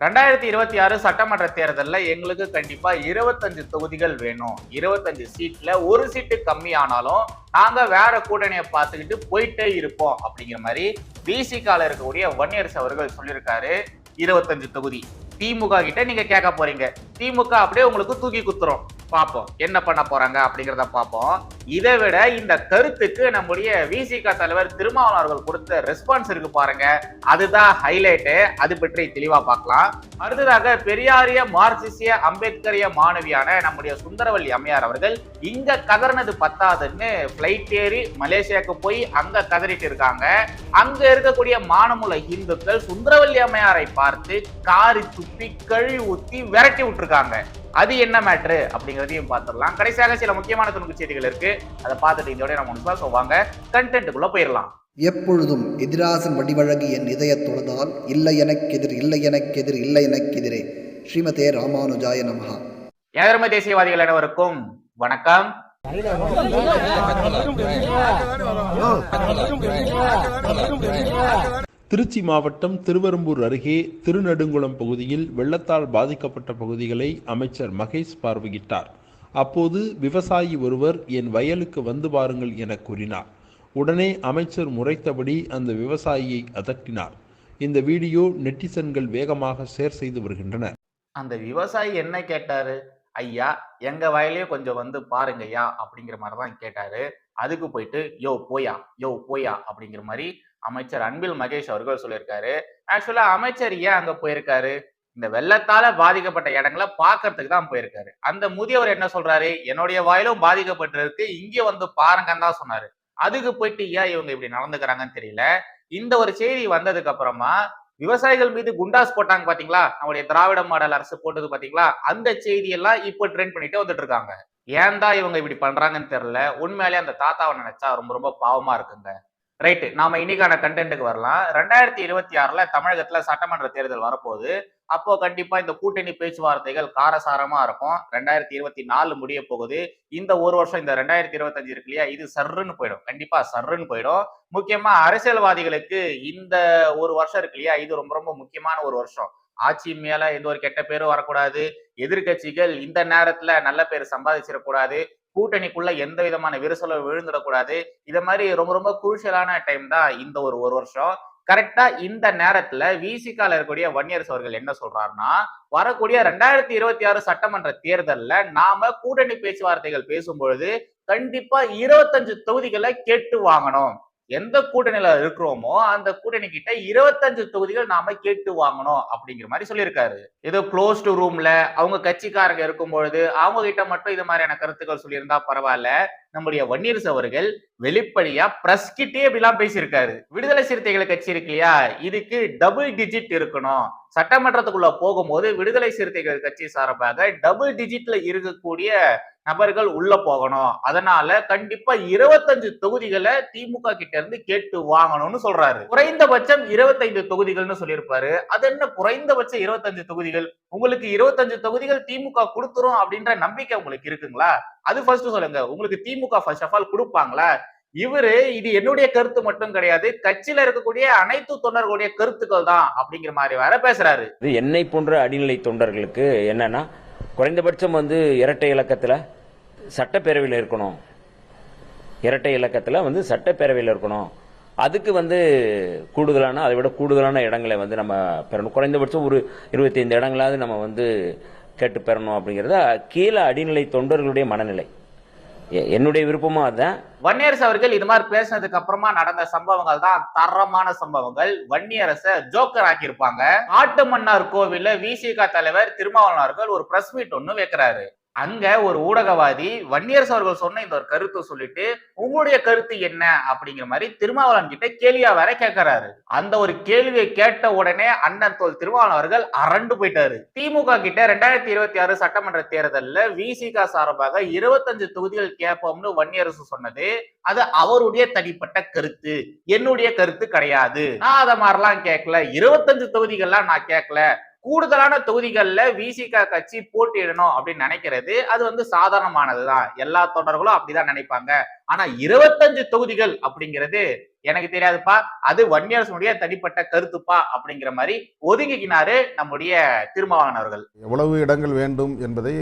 ரெண்டாயிரத்தி இருபத்தி ஆறு சட்டமன்ற தேர்தலில் எங்களுக்கு கண்டிப்பாக இருபத்தஞ்சு தொகுதிகள் வேணும். இருபத்தஞ்சு சீட்டில் ஒரு சீட்டு கம்மியானாலும் நாங்கள் வேற கூட்டணியை பார்த்துக்கிட்டு போயிட்டே இருப்போம் அப்படிங்கிற மாதிரி பிசிகால இருக்கக்கூடிய வன்னியரசு அவர்கள் சொல்லியிருக்காரு. இருபத்தஞ்சு தொகுதி. திமுக கிட்ட நீங்க கேட்க போறீங்க. திமுக அப்படியே உங்களுக்கு தூக்கி குத்துரும். பார்ப்போம் என்ன பண்ண போறாங்க அப்படிங்கிறத பார்ப்போம். இதை விட இந்த கருத்துக்கு நம்முடைய விசிக தலைவர் திருமாவளவன் அவர்கள் கொடுத்த ரெஸ்பான்ஸ் இருக்கு பாருங்க. அதுதான் ஹைலைட்டு அது பற்றி தெளிவா பார்க்கலாம். அடுத்ததாக பெரியாரிய மார்க்சிசிய அம்பேத்கரிய மாணவியான நம்முடைய சுந்தரவல்லி அம்மையார் அவர்கள் இங்க கதறினது பத்தாதுன்னு பிளைட் ஏறி மலேசியாவுக்கு போய் அங்க கதறிட்டு இருக்காங்க. அங்க இருக்கக்கூடிய மானமுல இந்துக்கள் சுந்தரவல்லி அம்மையாரை பார்த்து காரி துப்பி கழி ஊத்தி விரட்டி விட்டுருக்காங்க. அது என்ன மேட்ரு அப்படிங்கிறதையும் பார்த்துடலாம். கடைசியாக சில முக்கியமான துணுக்கு செய்திகள் இருக்கு. அதை பார்த்துட்டு இதோட நம்ம முடிப்பா ஸோ வாங்க கண்டென்ட்டுக்குள்ள போயிடலாம். எப்பொழுதும் எதிராசன் வடிவழகு என் இதய தொழுதால் இல்லை எனக்கெதிர் இல்லை எனக்கெதிர் இல்லை எனக்கெதிரே ஸ்ரீமதே ராமானுஜாய நமஹா. ஏதர்ம தேசியவாதிகள் அனைவருக்கும் வணக்கம். திருச்சி மாவட்டம் திருவெரும்பூர் அருகே திருநெடுங்குளம் பகுதியில் வெள்ளத்தால் பாதிக்கப்பட்ட பகுதிகளை அமைச்சர் மகேஷ் பார்வையிட்டார். அப்போது விவசாயி ஒருவர் என் வயலுக்கு வந்து பாருங்கள் என கூறினார். உடனே அமைச்சர் முறைத்தபடி அந்த விவசாயியை அதட்டினார். இந்த வீடியோ நெட்டிசன்கள் வேகமாக ஷேர் செய்து வருகின்றனர் அந்த விவசாயி என்ன கேட்டாரு? ஐயா எங்க வயலையும் கொஞ்சம் வந்து பாருங்கய்யா அப்படிங்கிற மாதிரி தான் கேட்டாரு. அதுக்கு போயிட்டு யோ போயா யோ போயா அப்படிங்கிற மாதிரி அமைச்சர் அன்பில் மகேஷ் அவர்கள் சொல்லியிருக்காரு. ஆக்சுவலா அமைச்சர் ஏன் அங்க போயிருக்காரு? இந்த வெள்ளத்தால பாதிக்கப்பட்ட இடங்களை பாக்குறதுக்கு தான் போயிருக்காரு. அந்த முதியவர் என்ன சொல்றாரு? என்னுடைய வாயிலும் பாதிக்கப்பட்டிருக்கு. இங்க வந்து பாருங்கன்னு தான் சொன்னாரு. அதுக்கு போயிட்டு ஏன் இவங்க இப்படி நடந்துக்கிறாங்கன்னு தெரியல. இந்த ஒரு செய்தி வந்ததுக்கு அப்புறமா விவசாயிகள் மீது குண்டாஸ் போட்டாங்க பாத்தீங்களா? நம்முடைய திராவிட மாடல் அரசு போட்டது பாத்தீங்களா? அந்த செய்தியெல்லாம் இப்போ ட்ரெண்ட் பண்ணிட்டு வந்துட்டு இருக்காங்க. ஏன் தான் இவங்க இப்படி பண்றாங்கன்னு தெரியல. உண்மையிலேயே அந்த தாத்தாவை நினைச்சா ரொம்ப ரொம்ப பாவமா இருக்குங்க. ரைட்டு நாம இன்னைக்கான கண்டென்ட்டுக்கு வரலாம். ரெண்டாயிரத்தி இருபத்தி ஆறுல தமிழகத்துல சட்டமன்ற தேர்தல் வரப்போகுது. அப்போ கண்டிப்பா இந்த கூட்டணி பேச்சுவார்த்தைகள் காரசாரமா இருக்கும். ரெண்டாயிரத்தி இருபத்தி நாலு முடிய போகுது. இந்த ஒரு வருஷம் இந்த ரெண்டாயிரத்தி இருபத்தஞ்சு இருக்கு இல்லையா இது சர்ருன்னு போயிடும். கண்டிப்பா சர்ருன்னு போயிடும். முக்கியமா அரசியல்வாதிகளுக்கு இந்த ஒரு வருஷம் இருக்கு இல்லையா இது ரொம்ப ரொம்ப முக்கியமான ஒரு வருஷம். ஆட்சி மேல எந்த ஒரு கெட்ட பேரும் வரக்கூடாது. எதிர்கட்சிகள் இந்த நேரத்துல நல்ல பேர் சம்பாதிச்சிடக்கூடாது. கூட்டணிக்குள்ள எந்த விதமான விரிசலும் விழுந்துடக்கூடாது. இதை மாதிரி ரொம்ப ரொம்ப குரூஷியலான டைம் தான் இந்த ஒரு ஒரு வருஷம். கரெக்டா இந்த நேரத்துல விசிகால இருக்கக்கூடிய வன்னியரசு அவர்கள் என்ன சொல்றாருன்னா வரக்கூடிய ரெண்டாயிரத்தி இருபத்தி ஆறு சட்டமன்ற தேர்தல்ல நாம கூட்டணி பேச்சுவார்த்தைகள் பேசும்பொழுது கண்டிப்பா இருபத்தஞ்சு தொகுதிகளை கேட்டு வாங்கணும். எந்த கூட்டணியில இருக்கிறோமோ அந்த கூட்டணி கிட்ட இருபத்தஞ்சு தொகுதிகள் நாம கேட்டு வாங்கணும் அப்படிங்கிற மாதிரி சொல்லியிருக்காரு. ஏதோ க்ளோஸ்டு ரூம்ல அவங்க கட்சிக்காரங்க இருக்கும் பொழுது அவங்க கிட்ட மட்டும் இது மாதிரியான கருத்துக்கள் சொல்லியிருந்தா பரவாயில்ல. நம்முடைய வன்னியரசு அவர்கள் வெளிப்படையா பிரஸ் கிட்டே இப்படிலாம் பேசியிருக்காரு. விடுதலை சிறுத்தைகள் கட்சி இருக்கு இல்லையா? இதுக்கு டபுள் டிஜிட் இருக்கணும். சட்டமன்றத்துக்குள்ள போகும்போது விடுதலை சிறுத்தைகள் கட்சி சார்பாக டபுள் டிஜிட்ல இருக்கக்கூடிய நபர்கள் உள்ள போகணும். அதனால கண்டிப்பா இருபத்தஞ்சு தொகுதிகளை திமுக கிட்ட இருந்து கேட்டு வாங்கணும்னு சொல்றாரு. குறைந்தபட்சம் இருபத்தைந்து தொகுதிகள்னு சொல்லியிருப்பாரு. அது என்ன குறைந்தபட்சம் இருபத்தஞ்சு தொகுதிகள்? உங்களுக்கு இருபத்தஞ்சு தொகுதிகள் திமுக கொடுத்துரும் அப்படின்ற நம்பிக்கை உங்களுக்கு இருக்குங்களா? அது ஃபர்ஸ்ட் சொல்லுங்க. உங்களுக்கு திமுக ஃபர்ஸ்ட் ஆஃப் ஆல் கொடுப்பாங்களா? இவரு இது என்னுடைய கருத்து மட்டும் கிடையாது கட்சியில இருக்கக்கூடிய அனைத்து தொண்டர்களுடைய கருத்துக்கள் தான் அப்படிங்கிற மாதிரி வேற பேசுறாரு. இது என்னை போன்ற அடிநிலை தொண்டர்களுக்கு என்னன்னா குறைந்தபட்சம் வந்து இரட்டை இலக்கத்தில் சட்டப்பேரவையில் இருக்கணும். இரட்டை இலக்கத்தில் வந்து சட்டப்பேரவையில் இருக்கணும். அதுக்கு வந்து கூடுதலான அதை விட கூடுதலான இடங்களை வந்து நம்ம பெறணும். குறைந்தபட்சம் ஒரு இருபத்தைந்து இடங்களாவது நம்ம வந்து கேட்டு பெறணும் அப்படிங்கிறத கீழே அடிநிலை தொண்டர்களுடைய மனநிலை. என்னுடைய விருப்பமும் அதுதான் வன்னியரசு அவர்கள் இது மாதிரி பேசினதுக்கு அப்புறமா நடந்த சம்பவங்கள் தான் தரமான சம்பவங்கள். வன்னியரச ஜோக்கர் ஆக்கியிருப்பாங்க. ஆட்டு மன்னார் கோவில்ல விசிக தலைவர் திருமாவளவன் அவர்கள் ஒரு பிரஸ் மீட் ஒன்று வைக்கிறாரு. அங்க ஒரு ஊடகவாதி வன்னியரசு அவர்கள் சொன்ன இந்த ஒரு கருத்தை சொல்லிட்டு உங்களுடைய கருத்து என்ன? அப்படிங்கிற மாதிரி திருமாவளவன் கிட்ட கேள்வியா வேற கேட்கிறாரு அந்த ஒரு கேள்வியை கேட்ட உடனே அண்ணன் தோல் திருமாவளவன் அவர்கள் அரண்டு போயிட்டாரு. திமுக கிட்ட ரெண்டாயிரத்தி இருபத்தி ஆறு சட்டமன்ற தேர்தலில் விசிக சார்பாக இருபத்தஞ்சு தொகுதிகள் கேட்போம்னு வன்னியரசு சொன்னது. அது அவருடைய தனிப்பட்ட கருத்து. என்னுடைய கருத்து கிடையாது. நான் அதை மாதிரிலாம் கேட்கல. இருபத்தஞ்சு தொகுதிகள்லாம் நான் கேட்கல. கூடுதலான தொகுதிகளில் விசிக கட்சி போட்டியிடணும் அப்படின்னு நினைக்கிறது அது வந்து சாதாரணமானது தான் எல்லா தொடர்களும் அப்படிதான் நினைப்பாங்க. ஆனா இருபத்தஞ்சு தொகுதிகள் அப்படிங்கிறது எனக்கு தெரியாதுப்பா. அது வன்னியரசனுடைய தனிப்பட்ட கருத்துப்பா அப்படிங்கிற மாதிரி ஒதுங்கிக்கினாரு நம்முடைய திருமாவளவன் அவர்கள். எவ்வளவு இடங்கள் வேண்டும் என்பதை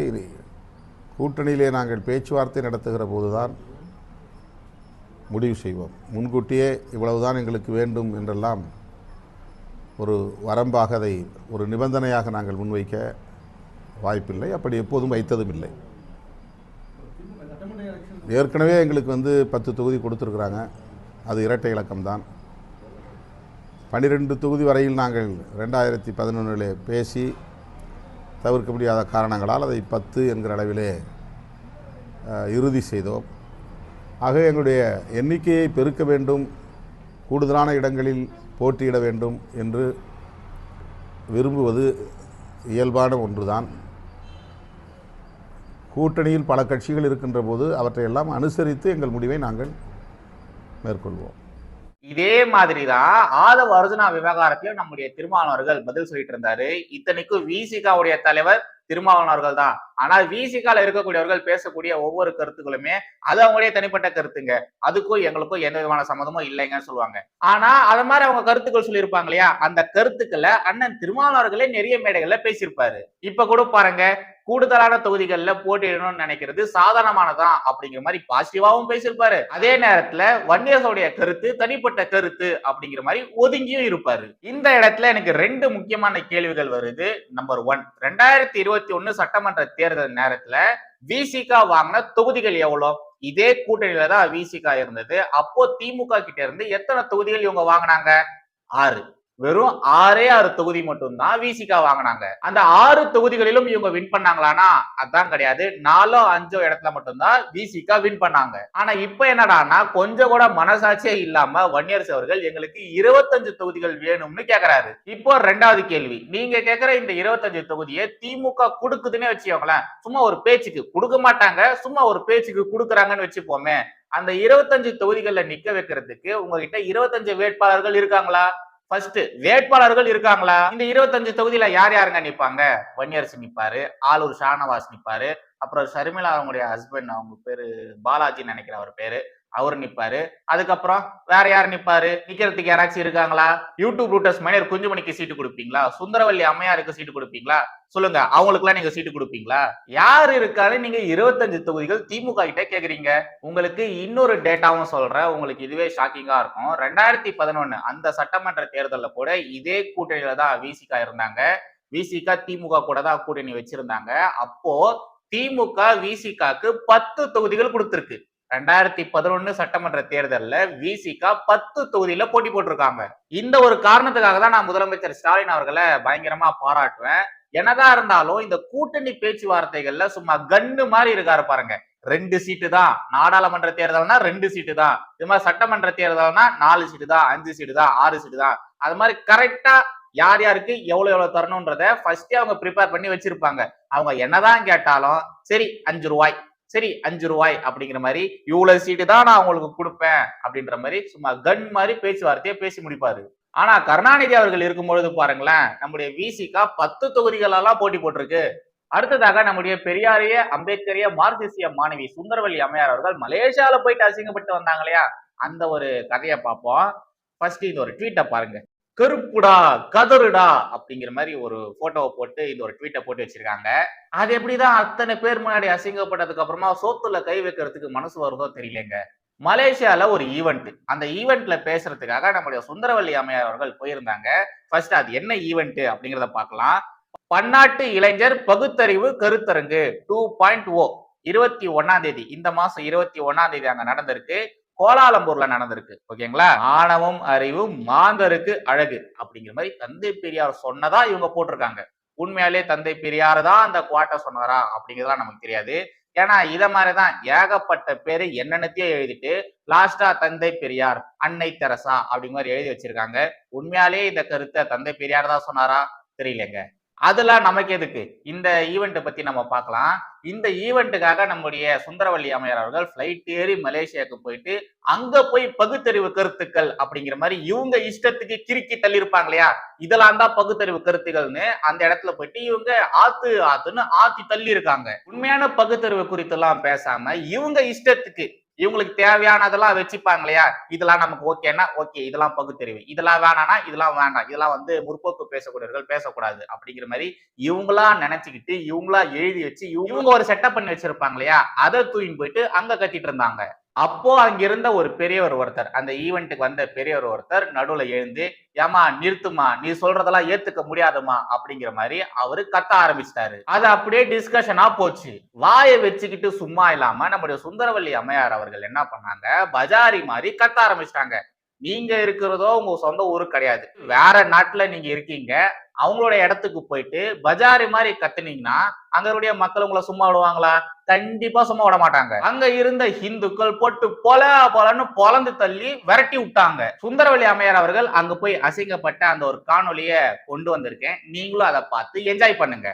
கூட்டணியிலே நாங்கள் பேச்சுவார்த்தை நடத்துகிற போதுதான் முடிவு செய்வோம். முன்கூட்டியே இவ்வளவுதான் எங்களுக்கு வேண்டும் என்றெல்லாம் ஒரு வரம்பாக அதை ஒரு நிபந்தனையாக நாங்கள் முன்வைக்க வாய்ப்பில்லை. அப்படி எப்போதும் வைத்ததும் இல்லை ஏற்கனவே எங்களுக்கு வந்து பத்து தொகுதி கொடுத்துருக்குறாங்க. அது இரட்டை இலக்கம்தான். பன்னிரெண்டு தொகுதி வரையில் நாங்கள் ரெண்டாயிரத்தி பதினொன்றிலே பேசி தவிர்க்க முடியாத காரணங்களால் அதை பத்து என்கிற அளவிலே இறுதி செய்தோம். ஆக எங்களுடைய எண்ணிக்கையை பெருக்க வேண்டும். கூடுதலான இடங்களில் போட்டியிட வேண்டும் என்று விரும்புவது இயல்பான ஒன்றுதான். கூட்டணியில் பல கட்சிகள் இருக்கின்ற போது அவற்றையெல்லாம் அனுசரித்து எங்கள் முடிவை நாங்கள் மேற்கொள்வோம். இதே மாதிரி தான் ஆதவ அர்ஜுனா விவகாரத்திலும் நம்முடைய திருமாவளவர்கள் பதில் சொல்லிட்டு இருந்தாரு. இத்தனைக்கும் விசிகாவுடைய தலைவர் திருமாவளவர்கள் தான் ஆனா விசிகால இருக்கக்கூடியவர்கள் பேசக்கூடிய ஒவ்வொரு கருத்துக்களுமே அது அவங்களுடைய தனிப்பட்ட கருத்துங்க. அதுக்கும் எங்களுக்கும் எந்த விதமான சம்மதமும் இல்லைங்கன்னு சொல்லுவாங்க. ஆனா அது மாதிரி அவங்க கருத்துக்கள் சொல்லியிருப்பாங்க இல்லையா? அந்த கருத்துக்களை அண்ணன் திருமாவளவர்களே நிறைய மேடைகள்ல பேசியிருப்பாரு. இப்ப கூட பாருங்க கூடுதலான தொகுதிகளில் போட்டியிடணும்னு நினைக்கிறது சாதாரணமானதான் அப்படிங்கிற மாதிரி பாசிட்டிவாகவும் பேசியிருப்பாரு. அதே நேரத்துல வன்னியர்களுடைய கருத்து தனிப்பட்ட கருத்து அப்படிங்கிற மாதிரி ஒதுங்கியும் இருப்பாரு. இந்த இடத்துல எனக்கு ரெண்டு முக்கியமான கேள்விகள் வருது. நம்பர் ஒன் ரெண்டாயிரத்தி இருபத்தி ஒன்னு சட்டமன்ற தேர்தல் நேரத்துல விசிகா வாங்கின தொகுதிகள் எவ்வளவு இதே கூட்டணியில தான் விசிகா இருந்தது. அப்போ திமுக கிட்ட இருந்து எத்தனை தொகுதிகள் இவங்க வாங்கினாங்க? ஆறு. வெறும் ஆறே ஆறு தொகுதி மட்டும்தான் விசிகா வாங்கினாங்க. அந்த ஆறு தொகுதிகளிலும் இவங்க வின் பண்ணாங்களானா அதான் கிடையாது. நாலோ அஞ்சோ இடத்துல மட்டும்தான் விசிகா வின் பண்ணாங்க. ஆனா இப்ப என்னடான்னா கொஞ்சம் கூட மனசாட்சியே இல்லாம வன்னியரசு அவர்கள் எங்களுக்கு இருபத்தஞ்சு தொகுதிகள் வேணும்னு கேக்குறாரு. இப்போ ரெண்டாவது கேள்வி. நீங்க கேக்குற இந்த இருபத்தஞ்சு தொகுதியை திமுக கொடுக்குதுன்னே வச்சுக்கோங்களேன். சும்மா ஒரு பேச்சுக்கு கொடுக்க மாட்டாங்க சும்மா ஒரு பேச்சுக்கு கொடுக்குறாங்கன்னு வச்சுப்போமே. அந்த இருபத்தஞ்சு தொகுதிகளில் நிக்க வைக்கிறதுக்கு உங்ககிட்ட இருபத்தஞ்சு வேட்பாளர்கள் இருக்காங்களா? ஃபர்ஸ்ட் வேட்பாளர்கள் இருக்காங்களா? இந்த இருபத்தஞ்சு தொகுதியில யார் யாருங்க நிற்பாங்க வன்னியரசு நிற்பாரு ஆலூர் ஷானவாஸ் நிற்பாரு அப்புறம் ஷர்மிளா அவங்களுடைய ஹஸ்பண்ட் அவங்க பேரு பாலாஜின்னு நினைக்கிற அவர் பேரு. அவர் நிப்பாரு. அதுக்கப்புறம் வேற யார் நிப்பாரு? நிக்கிறதுக்கு யாராச்சும் இருக்காங்களா? யூடியூப் ரூட்டர்ஸ் மைனர் குஞ்சுமணிக்கு சீட்டு கொடுப்பீங்களா? சுந்தரவல்லி அம்மையாருக்கு சீட்டு கொடுப்பீங்களா? சொல்லுங்க அவங்களுக்குலாம் நீங்க சீட்டு கொடுப்பீங்களா? யார் இருக்காரு? நீங்க இருபத்தஞ்சு தொகுதிகள் திமுக கிட்ட கேக்குறீங்க. உங்களுக்கு இன்னொரு டேட்டாவும் சொல்றேன். உங்களுக்கு இதுவே ஷாக்கிங்கா இருக்கும். ரெண்டாயிரத்தி பதினொன்னு அந்த சட்டமன்ற தேர்தலில் கூட இதே கூட்டணியில தான் விசிகா இருந்தாங்க. விசிகா திமுக கூட தான் கூட்டணி வச்சிருந்தாங்க. அப்போ திமுக விசிகாக்கு பத்து தொகுதிகள் கொடுத்திருக்கு. ரெண்டாயிரத்தி பதினொன்னு சட்டமன்ற தேர்தலில் விசிகா பத்து தொகுதியில போட்டி போட்டிருக்காங்க. இந்த ஒரு காரணத்துக்காக தான் நான் முதலமைச்சர் ஸ்டாலின் அவர்களை பயங்கரமா பாராட்டுவேன். என்னதான் இருந்தாலும் இந்த கூட்டணி பேச்சுவார்த்தைகள்ல சும்மா கன்னு மாதிரி இருக்காரு பாருங்க. ரெண்டு சீட்டு தான். நாடாளுமன்ற தேர்தல்னா ரெண்டு சீட்டு தான். இது மாதிரி சட்டமன்ற தேர்தல்னா நாலு சீட்டு தான். அஞ்சு சீட்டு தான். ஆறு சீட்டு தான். அது மாதிரி கரெக்டா யார் யாருக்கு எவ்வளவு எவ்வளவு தரணும்ன்றத ஃபர்ஸ்டே அவங்க ப்ரிப்பேர் பண்ணி வச்சிருப்பாங்க. அவங்க என்னதான் கேட்டாலும் சரி அஞ்சு ரூபாய். சரி அஞ்சு ரூபாய் அப்படிங்கிற மாதிரி இவ்வளவு சீட்டு தான் நான் உங்களுக்கு கொடுப்பேன் அப்படின்ற மாதிரி சும்மா கன் மாதிரி பேச்சுவார்த்தையை பேசி முடிப்பாரு. ஆனா கருணாநிதி அவர்கள் இருக்கும் பொழுது பாருங்களேன் நம்முடைய விசிகா பத்து தொகுதிகளெல்லாம் போட்டி போட்டிருக்கு. அடுத்ததாக நம்முடைய பெரியாரிய அம்பேத்கரிய மார்க்சிசிய மாணவி சுந்தரவல்லி அம்மையார் அவர்கள் மலேசியால போயிட்டு அசிங்கப்பட்டு வந்தாங்க இல்லையா? அந்த ஒரு கதையை பார்ப்போம். ஃபர்ஸ்ட் இந்த ஒரு ட்வீட்டை பாருங்க. கருப்புடா கதறுடா அப்படிங்கிற மாதிரி ஒரு போட்டோவை போட்டு இந்த ஒரு ட்வீட்டை போட்டு வச்சிருக்காங்க. அது எப்படிதான் அத்தனை பேர் முன்னாடி அசிங்கப்பட்டதுக்கு அப்புறமா சோத்துல கை வைக்கிறதுக்கு மனசு வருதோ தெரியலங்க. மலேசியால ஒரு ஈவெண்ட் அந்த ஈவெண்ட்ல பேசுறதுக்காக நம்முடைய சுந்தரவல்லி அம்மையார் அவர்கள் போயிருந்தாங்க. ஃபர்ஸ்ட் அது என்ன ஈவெண்ட் அப்படிங்கிறத பார்க்கலாம். பன்னாட்டு இளைஞர் பகுத்தறிவு கருத்தரங்கு டூ பாயிண்ட் ஓ இருபத்தி ஒன்னாம் தேதி. இந்த மாசம் இருபத்தி ஒன்னாம் தேதி அங்க நடந்திருக்கு. கோலாலம்பூர்ல நடந்திருக்கு ஓகேங்களா? ஆணவம் அறிவும் மாந்தருக்கு அழகு அப்படிங்கிற மாதிரி தந்தை பெரியார் சொன்னதா இவங்க போட்டிருக்காங்க. உண்மையாலே தந்தை பெரியார் தான் அந்த குவாட்டை சொன்னாரா அப்படிங்கிறதுலாம் நமக்கு தெரியாது. ஏன்னா இதை மாதிரிதான் ஏகப்பட்ட பேரு என்னென்னத்தையோ எழுதிட்டு லாஸ்டா தந்தை பெரியார் அன்னை தெரசா அப்படிங்கிற மாதிரி எழுதி வச்சிருக்காங்க. உண்மையாலே இந்த கருத்தை தந்தை பெரியார் தான் சொன்னாரா? தெரியலங்க. அதெல்லாம் நமக்கு எதுக்கு? இந்த ஈவெண்ட்டை பத்தி நம்ம பார்க்கலாம். இந்த ஈவெண்ட்டுக்காக நம்முடைய சுந்தரவல்லி அமையர் அவர்கள் ஃப்ளைட் ஏறி மலேசியாவுக்கு போயிட்டு அங்க போய் பகுத்தறிவு கருத்துக்கள் அப்படிங்கிற மாதிரி இவங்க இஷ்டத்துக்கு கிறுக்கி தள்ளி இருப்பாங்க இல்லையா இதெல்லாம் தான் பகுத்தறிவு கருத்துக்கள்னு அந்த இடத்துல போயிட்டு இவங்க ஆத்து ஆத்துன்னு ஆத்தி தள்ளி இருக்காங்க உண்மையான பகுத்தறிவு குறித்து எல்லாம் பேசாம இவங்க இஷ்டத்துக்கு இவங்களுக்கு தேவையானதெல்லாம் வச்சுப்பாங்க இல்லையா இதெல்லாம் நமக்கு ஓகேன்னா ஓகே இதெல்லாம் பகுத்தறிவு. இதெல்லாம் வேணாம்னா இதெல்லாம் வேண்டாம். இதெல்லாம் வந்து முற்போக்கு பேசக்கூடியவர்கள் பேசக்கூடாது அப்படிங்கிற மாதிரி இவங்களா நினைச்சுக்கிட்டு இவங்களா எழுதி வச்சு இவங்க ஒரு செட்டப் பண்ணி வச்சிருப்பாங்க இல்லையா அதை தூயின் போயிட்டு அங்க கத்திட்டு இருந்தாங்க. அப்போ அங்கிருந்த ஒரு பெரியவர் ஒருத்தர் அந்த ஈவெண்ட்டுக்கு வந்த பெரியவர் ஒருத்தர் நடுவுல எழுந்து ஏமா நிறுத்துமா நீ சொல்றதெல்லாம் ஏத்துக்க முடியாதுமா அப்படிங்கிற மாதிரி அவரு கத்த ஆரம்பிச்சிட்டாரு. அது அப்படியே டிஸ்கஷனா போச்சு. வாயை வச்சுக்கிட்டு சும்மா இல்லாம நம்முடைய சுந்தரவல்லி அம்மையார் அவர்கள் என்ன பண்ணாங்க? பஜாரி மாதிரி கத்த ஆரம்பிச்சிட்டாங்க. நீங்க இருக்கிறதோ உங்க சொந்த ஊரு கிடையாது. வேற நாட்டுல நீங்க இருக்கீங்க. அவங்களோட இடத்துக்கு போயிட்டு பஜாரி மாதிரி கத்துனீங்கன்னா அங்கருடைய மக்கள் உங்களை சும்மா விடுவாங்களா? கண்டிப்பா சும்மா விட மாட்டாங்க. அங்க இருந்த இந்துக்கள் போட்டு பொல பொலன்னு பொலந்து தள்ளி விரட்டி விட்டாங்க. சுந்தரவல்லி அம்மையார் அவர்கள் அங்க போய் அசிங்கப்பட்ட அந்த ஒரு காணொளிய கொண்டு வந்திருக்கேன். நீங்களும் அதை பார்த்து என்ஜாய் பண்ணுங்க.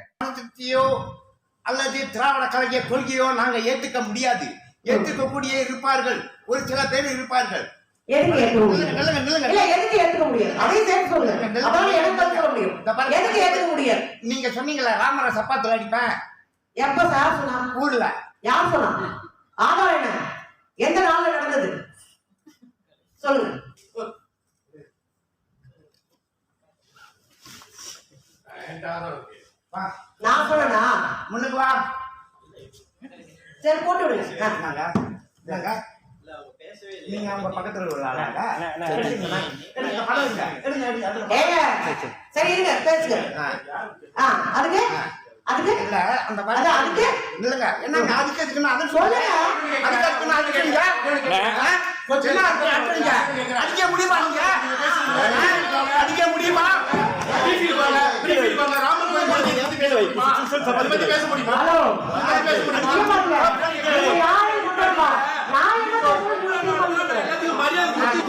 அல்லது திராவிட கலைஞர் கொள்கையோ நாங்க ஏத்துக்க முடியாது. ஏத்துக்கக்கூடிய இருப்பார்கள். ஒரு சில பேர் இருப்பார்கள். எதுக்கு ஏத்துக்க முடியும் இல்ல. எதுக்கு ஏத்துக்க முடியாது? அதையும் சேர்த்து சொல்லுங்க. அதான் எனக்கு சொல்ல முடியும். எதுக்கு ஏத்துக்க முடியாது? நீங்க சொன்னீங்களே ராமர சப்பாத்துல அடிப்பேன். எப்ப சார் சொன்னா ஊர்ல. யார் சொன்னா ஆதாரம் என்ன? எந்த நாள்ல நடந்தது? சொல்லுங்க. நான் சொன்னா முன்னுக்கு வா. சரி போட்டு விடுங்க? நீங்க அவங்க பக்கத்துல உள்ள ஆளாங்க? எடுங்க, எடுங்க, படம் எடுங்க. எடுங்க, எடுங்க, எடுங்க. ஏங்க சரி இருங்க பேசுங்க. ஆ, ஆ அதுக்கு? அதுக்கு? இல்ல, அந்த படம் அதுக்கு? இல்லங்க. என்னங்க அதுக்கு எதுக்குன்னு அதை சொல்லுங்க. அதுக்கு எதுக்குன்னு அதுக்குங்க? ஆ? கொஞ்சம் அதுக்கு அடிங்க. அடிக்க முடியுமா நீங்க? அடிக்க முடியுமா. நான் என்ன பேசுறேன்னு நீங்க என்ன பண்ணுறீங்க? எல்லாத்துக்கும்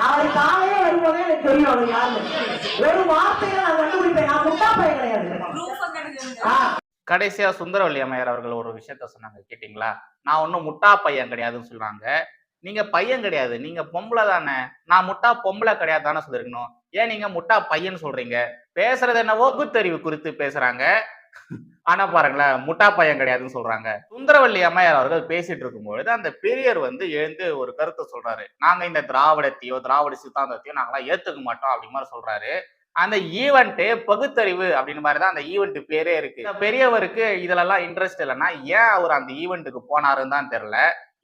அவர் காலையில வரும்போதே எனக்கு தெரியும் அவர் யாருன்னு. ஒரு வார்த்தையில நான் கண்டுபிடிப்பேன். நான் முட்டா பையன் கிடையாது. ஆ, கடைசியா சுந்தரவல்லி அம்மையார் அவர்கள் ஒரு விஷயத்த சொன்னாங்க. கேட்டிங்களா? நான் ஒன்றும் முட்டா பையன் கிடையாதுன்னு சொல்றாங்க. நீங்க பையன் கிடையாது. நீங்க பொம்பளை தானே. நான் முட்டா பொம்பளை கிடையாது தானே சொல்லிருக்கணும் ஏன் நீங்க முட்டா பையன் சொல்றீங்க? பேசுறது என்னவோ பகுத்தறிவு குறித்து பேசுறாங்க. ஆனா பாருங்களேன் முட்டா பையன் கிடையாதுன்னு சொல்றாங்க. சுந்தரவல்லி அம்மையார் அவர்கள் பேசிட்டு இருக்கும்பொழுது அந்த பெரியர் வந்து எழுந்து ஒரு கருத்தை சொல்றாரு. நாங்க இந்த திராவிடத்தையோ திராவிட சித்தாந்தத்தையோ நாங்களாம் ஏத்துக்க மாட்டோம் அப்படிங்கிற மாதிரி சொல்றாரு. அந்த ஈவெண்ட்டு பகுத்தறிவு அப்படின்னு மாதிரி தான் அந்த ஈவெண்ட் பேரே இருக்கு. பெரியவருக்கு இதுலலாம் இன்ட்ரெஸ்ட் இல்லைன்னா ஏன் அவர் அந்த ஈவெண்ட்டுக்கு போனாருன்னு தான் தெரியல.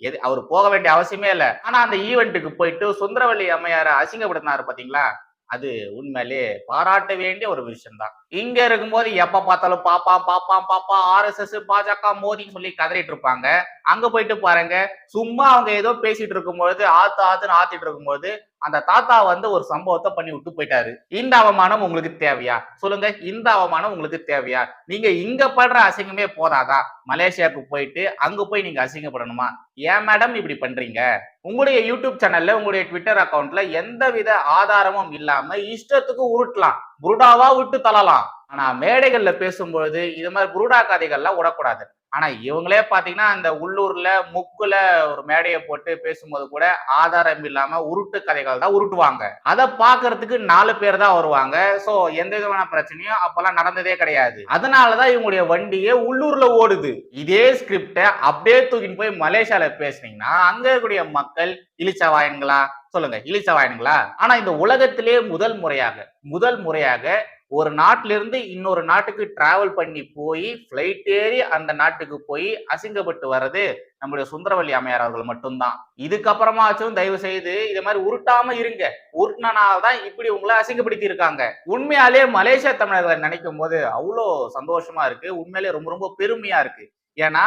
எது அவர் போக வேண்டிய அவசியமே இல்லை. ஆனா அந்த ஈவெண்ட்டுக்கு போயிட்டு சுந்தரவல்லி அம்மையாரை அசிங்கப்படுத்தினாரு பாத்தீங்களா? அது உண்மையிலே பாராட்ட வேண்டிய ஒரு விஷயம் தான் இங்க இருக்கும்போது எப்ப பார்த்தாலும் பாப்பா பாப்பா பாப்பா ஆர்எஸ்எஸ் பாஜக மோதின்னு சொல்லி கதறிட்டு இருப்பாங்க. அங்க போயிட்டு பாருங்க. சும்மா அவங்க ஏதோ பேசிட்டு இருக்கும்போது ஆத்து ஆத்துன்னு ஆத்திட்டு இருக்கும்போது அந்த தாத்தா வந்து ஒரு சம்பவத்தை பண்ணி விட்டு போயிட்டாரு. இந்த அவமானம் உங்களுக்கு தேவையா? சொல்லுங்க. இந்த அவமானம் உங்களுக்கு தேவையா? நீங்க இங்க படுற அசிங்கமே போதாதா? மலேசியாவுக்கு போயிட்டு அங்க போய் நீங்க அசிங்கப்படணுமா? ஏன் மேடம் இப்படி பண்றீங்க? உங்களுடைய யூடியூப் சேனல்ல உங்களுடைய ட்விட்டர் அக்கவுண்ட்ல எந்தவித ஆதாரமும் இல்லாம இஷ்டத்துக்கு உருட்டலாம். புருடாவா விட்டு தள்ளலாம். ஆனா மேடைகள்ல பேசும்பொழுது இது மாதிரி புருடா கதைகள்லாம் விடக்கூடாது ஆனா இவங்களே பாத்தீங்கன்னா அந்த உள்ளூர்ல முக்குல ஒரு மேடையை போட்டு பேசும்போது கூட ஆதாரம் இல்லாம உருட்டு கதைகள் தான் உருட்டுவாங்க. அதை பாக்குறதுக்கு நாலு பேர் தான் வருவாங்க. சோ எந்த விதமான பிரச்சனையும் அப்பெல்லாம் நடந்ததே கிடையாது. அதனாலதான் இவங்களுடைய வண்டியே உள்ளூர்ல ஓடுது. இதே ஸ்கிரிப்ட அப்படியே தூக்கின்னு போய் மலேசியால பேசுனீங்கன்னா அங்க இருக்கக்கூடிய மக்கள் இழிச்சவாயன்களா சொல்லுங்க இழிச்சவாயன்களா ஆனா இந்த உலகத்திலே முதல் முறையாக முதல் முறையாக ஒரு நாட்டில இருந்து இன்னொரு நாட்டுக்கு டிராவல் பண்ணி போய் ஃப்ளைட் ஏறி அந்த நாட்டுக்கு போய் அசிங்கப்பட்டு வர்றது நம்முடைய சுந்தரவல்லி அம்மையார் அவர்கள் மட்டும்தான். இதுக்கப்புறமாச்சும் தயவு செய்து இதை மாதிரி உருட்டாம இருங்க. உருட்டினால தான் இப்படி உங்களை அசிங்கப்படுத்தி இருக்காங்க உண்மையாலே மலேசியா தமிழர்களை நினைக்கும் போது அவ்வளோ சந்தோஷமா இருக்கு. உண்மையிலே ரொம்ப ரொம்ப பெருமையா இருக்கு. ஏன்னா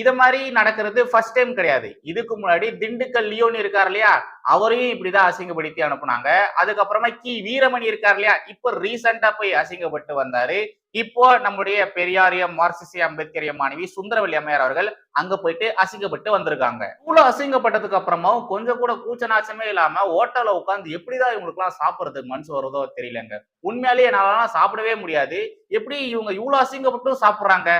இது மாதிரி நடக்கிறது ஃபர்ஸ்ட் டைம் கிடையாது. இதுக்கு முன்னாடி திண்டுக்கல் லியோன் இருக்கார் இல்லையா? அவரையும் இப்படிதான் அசிங்கப்படுத்தி அனுப்புனாங்க. அதுக்கப்புறமா கி. வீரமணி இருக்கார் இல்லையா? இப்போ ரீசெண்டா போய் அசிங்கப்பட்டு வந்தாரு. இப்போ நம்முடைய பெரியாரியம் மார்க்சிசிய அம்பேத்கரிய மாணவி சுந்தரவல்லி அம்மையார் அவர்கள் அங்க போயிட்டு அசிங்கப்பட்டு வந்திருக்காங்க. இவ்வளவு அசிங்கப்பட்டதுக்கு அப்புறமாவும் கொஞ்சம் கூட கூச்ச நாச்சமே இல்லாம ஹோட்டல்ல உட்காந்து எப்படிதான் இவங்களுக்கு எல்லாம் சாப்பிடுறதுக்கு மனசு வருதோ தெரியலங்க. உண்மையாலேயே என்னால சாப்பிடவே முடியாது. எப்படி இவங்க இவ்வளவு அசிங்கப்பட்டும் சாப்பிடுறாங்க?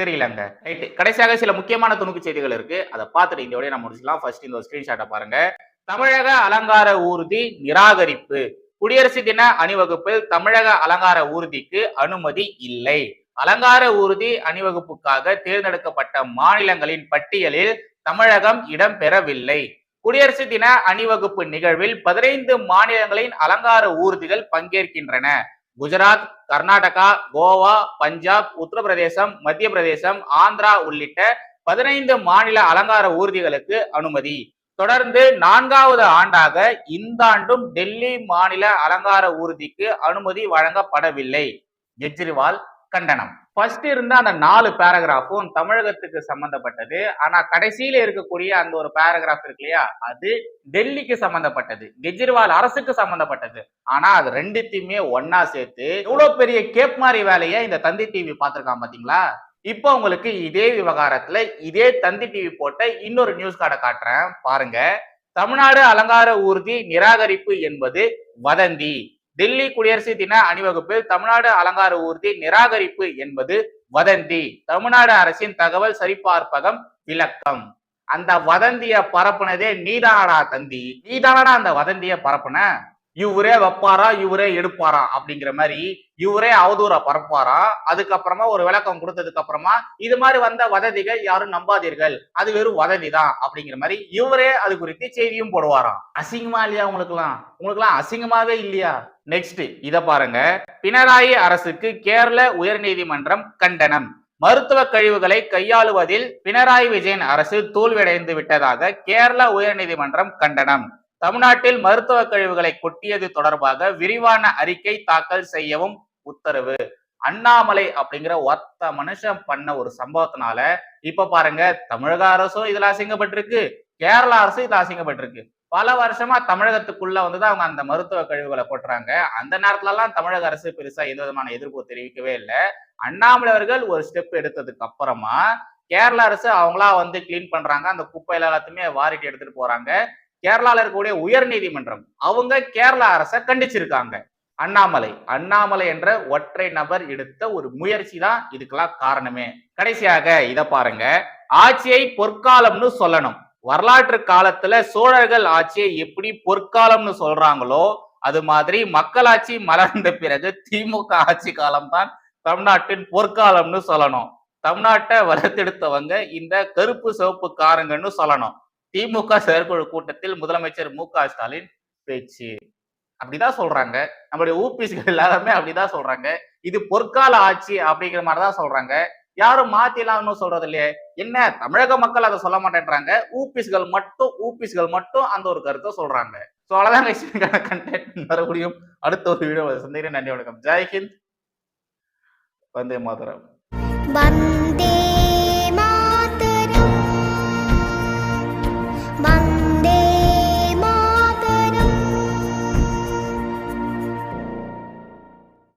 தெரியலங்க. ரைட் கடைசியாக சில முக்கியமான துணுக்கு செய்திகள் இருக்கு. அதை பார்த்துட்டு இந்த நம்ம முடிச்சுக்கலாம். ஃபர்ஸ்ட் இந்த ஸ்கிரீன்ஷாட்டை பாருங்க. தமிழக அலங்கார ஊர்தி நிராகரிப்பு. குடியரசு தின அணிவகுப்பில் தமிழக அலங்கார ஊர்திக்கு அனுமதி இல்லை. அலங்கார ஊர்தி அணிவகுப்புக்காக தேர்ந்தெடுக்கப்பட்ட மாநிலங்களின் பட்டியலில் தமிழகம் இடம்பெறவில்லை. குடியரசு தின அணிவகுப்பு நிகழ்வில் பதினைந்து மாநிலங்களின் அலங்கார ஊர்திகள் பங்கேற்கின்றன. குஜராத் கர்நாடகா கோவா பஞ்சாப் உத்தரப்பிரதேசம் மத்திய பிரதேசம் ஆந்திரா உள்ளிட்ட பதினைந்து மாநில அலங்கார ஊர்திகளுக்கு அனுமதி. தொடர்ந்து நான்காவது ஆண்டாக இந்த ஆண்டும் டெல்லி மாநில அலங்கார ஊர்திக்கு அனுமதி வழங்கப்படவில்லை. கெஜ்ரிவால் கண்டனம். ஃபர்ஸ்ட் இருந்த அந்த நாலு பேராகிராஃபும் தமிழகத்துக்கு சம்பந்தப்பட்டது. ஆனா கடைசியில இருக்கக்கூடிய அந்த ஒரு பேராகிராஃப் இருக்கு இல்லையா அது டெல்லிக்கு சம்பந்தப்பட்டது. கெஜ்ரிவால் அரசுக்கு சம்பந்தப்பட்டது. ஆனா அது ரெண்டுத்தையுமே ஒன்னா சேர்த்து இவ்வளவு பெரிய கேப் மாதிரி வேலையை இந்த தந்தி டிவி பார்த்திருக்கான் பாத்தீங்களா? இப்போ உங்களுக்கு இதே விவகாரத்துல இதே தந்தி டிவி போட்ட இன்னொரு நியூஸ் கார்டை காட்டுறேன். பாருங்க. தமிழ்நாடு அலங்கார ஊர்தி நிராகரிப்பு என்பது வதந்தி. டெல்லி குடியரசு தின அணிவகுப்பில் தமிழ்நாடு அலங்கார ஊர்தி நிராகரிப்பு என்பது வதந்தி. தமிழ்நாடு அரசின் தகவல் சரிபார்ப்பகம் விளக்கம். அந்த வதந்திய பரப்புனதே நீதானடா தந்தி. நீதானடா அந்த வதந்திய பரப்புன? இவரே வைப்பாரா இவரே எடுப்பாரா அப்படிங்கிற மாதிரி இவரே அவதூற பரப்பாரா அதுக்கப்புறமா ஒரு விளக்கம் கொடுத்ததுக்கு அப்புறமா இது மாதிரி வந்த வததிகள் யாரும் நம்பாதீர்கள். அது வெறும் வததி தான் அப்படிங்கிற மாதிரி இவரே அது குறித்து செய்தியும் போடுவாராம். அசிங்கமா இல்லையா உங்களுக்குலாம் உங்களுக்குலாம் அசிங்கமாவே இல்லையா? நெக்ஸ்ட் இத பாருங்க. பினராயி அரசுக்கு கேரள உயர்நீதிமன்றம் கண்டனம். மருத்துவ கழிவுகளை கையாளுவதில் பினராயி விஜயன் அரசு தோல்வியடைந்து விட்டதாக கேரள உயர்நீதிமன்றம் கண்டனம். தமிழ்நாட்டில் மருத்துவ கழிவுகளை கொட்டியது தொடர்பாக விரிவான அறிக்கை தாக்கல் செய்யவும் உத்தரவு. அண்ணாமலை அப்படிங்கிற ஒத்த மனுஷன் பண்ண ஒரு சம்பவத்தினால இப்ப பாருங்க தமிழக அரசும் இதுல அசிங்கப்பட்டிருக்கு கேரள அரசும் இதுல அசிங்கப்பட்டிருக்கு. பல வருஷமா தமிழகத்துக்குள்ள வந்துதான் அவங்க அந்த மருத்துவ கழிவுகளை கொட்டுறாங்க. அந்த நேரத்துல எல்லாம் தமிழக அரசு பெருசா எந்த விதமான எதிர்ப்பு தெரிவிக்கவே இல்லை. அண்ணாமலை அவர்கள் ஒரு ஸ்டெப் எடுத்ததுக்கு அப்புறமா கேரள அரசு அவங்களா வந்து கிளீன் பண்றாங்க. அந்த குப்பையில எல்லாத்தையுமே வாரிட்டு எடுத்துட்டு போறாங்க. கேரளாவில் இருக்கக்கூடிய உயர் நீதிமன்றம் அவங்க கேரள அரசை கண்டிச்சிருக்காங்க. அண்ணாமலை அண்ணாமலை என்ற ஒற்றை நபர் எடுத்த ஒரு முயற்சி தான் இதுக்கெல்லாம் காரணமே. கடைசியாக இதை பாருங்க. ஆட்சியை பொற்காலம்னு சொல்லணும். வரலாற்று காலத்துல சோழர்கள் ஆட்சியை எப்படி பொற்காலம்னு சொல்றாங்களோ அது மாதிரி மக்களாட்சி மலர்ந்த பிறகு திமுக ஆட்சி காலம் தான் தமிழ்நாட்டின் பொற்காலம்னு சொல்லணும். தமிழ்நாட்டை வளர்த்தெடுத்தவங்க இந்த கருப்பு சிவப்பு காரங்கன்னு சொல்லணும். திமுக செயற்குழு கூட்டத்தில் முதலமைச்சர் மு க ஸ்டாலின் பேச்சு. அப்படிதான் சொல்றாங்க. நம்மளுடைய ஊபிஸ்கள் எல்லாருமே அப்படிதான் சொல்றாங்க. இது பொற்கால ஆட்சி அப்படிங்கிற மாதிரிதான் சொல்றாங்க. யாரும் மாத்திலாம்னு சொல்றது இல்லையே என்ன? தமிழக மக்கள் அதை சொல்ல மாட்டேன்றாங்க. ஊபிஸ்கள் மட்டும் ஊபிஸ்கள் மட்டும் அந்த ஒரு கருத்தை சொல்றாங்க. ஸோ அவ்வளவுதான் கண்டென்ட் மறுபடியும் அடுத்த ஒரு வீடியோ சந்திக்கிறேன். நன்றி வணக்கம். ஜெய்ஹிந்த் வந்தே மாதரம்.